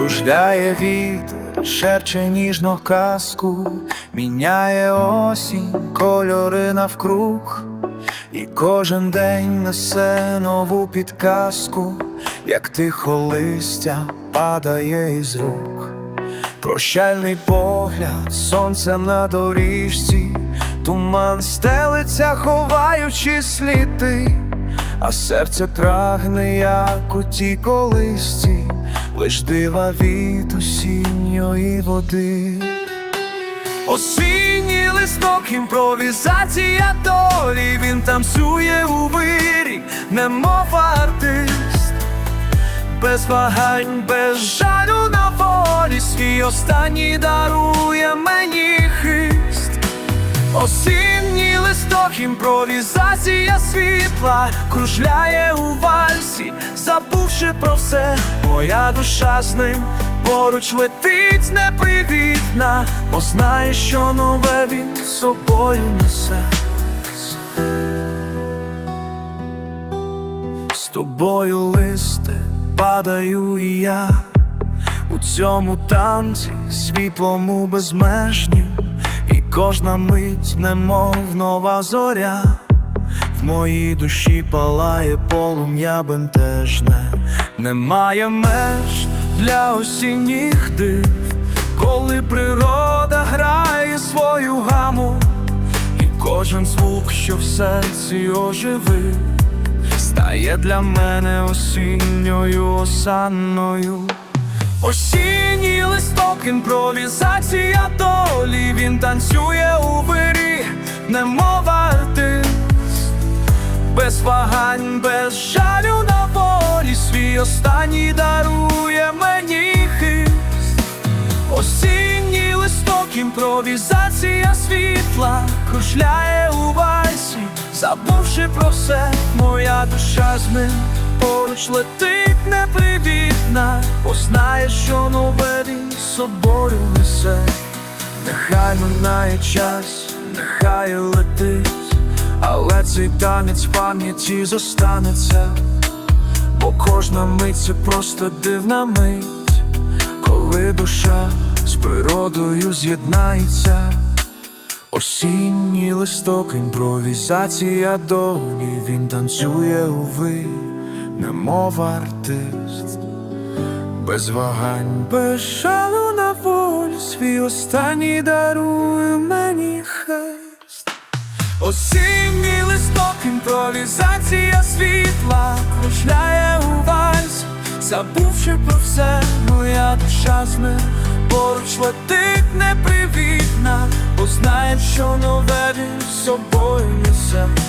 Кружляє вітер, шерче ніжно казку, міняє осінь, кольори навкруг, і кожен день несе нову підказку, як тихо листя падає із рук. Прощальний погляд, сонце на доріжці, туман стелиться, ховаючи сліди, а серце прагне, як у тій колисці, лиш дива від осінньої води. Осінній листок, імпровізація долі, він танцює у вирі, немов артист без вагань, без жалю на волі, свій останній дарує мені хист. Осінній листок, імпровізація світла, кружляє у вальсі, забувши про все, моя душа з ним поруч летить непривітна, бо знає, що нове він собою несе. З тобою листе падаю і я у цьому танці світлому безмежнім, кожна мить, немов нова зоря, в моїй душі палає полум'я бентежне, немає меж для осінніх див, коли природа грає свою гаму, і кожен звук, що в серці оживив стає для мене осінньою осанною. Осінній листок, імпровізація долі, він танцює у вирі, немов артист, без вагань, без жалю на волі, свій останній дарує мені хист. Осінній листок, імпровізація світла, кружляє у вальсі, забувши про все, моя душа з поруч летить непривітна, бо знає, що нове він з собою несе. Нехай минає час, нехай летить, але цей танець пам'яті зостанеться, бо кожна мить це просто дивна мить коли душа з природою з'єднається, осінній листок, імпровізація долі, він танцює у ви, немов артист, без вагань, без жалу на волі, свій останній дарує мені хест. Осінній листок, імпровізація світла кружляє у вальс, забувши про все, моя душа з ним поруч летить непривітна, бо знає, що нове з собою несе.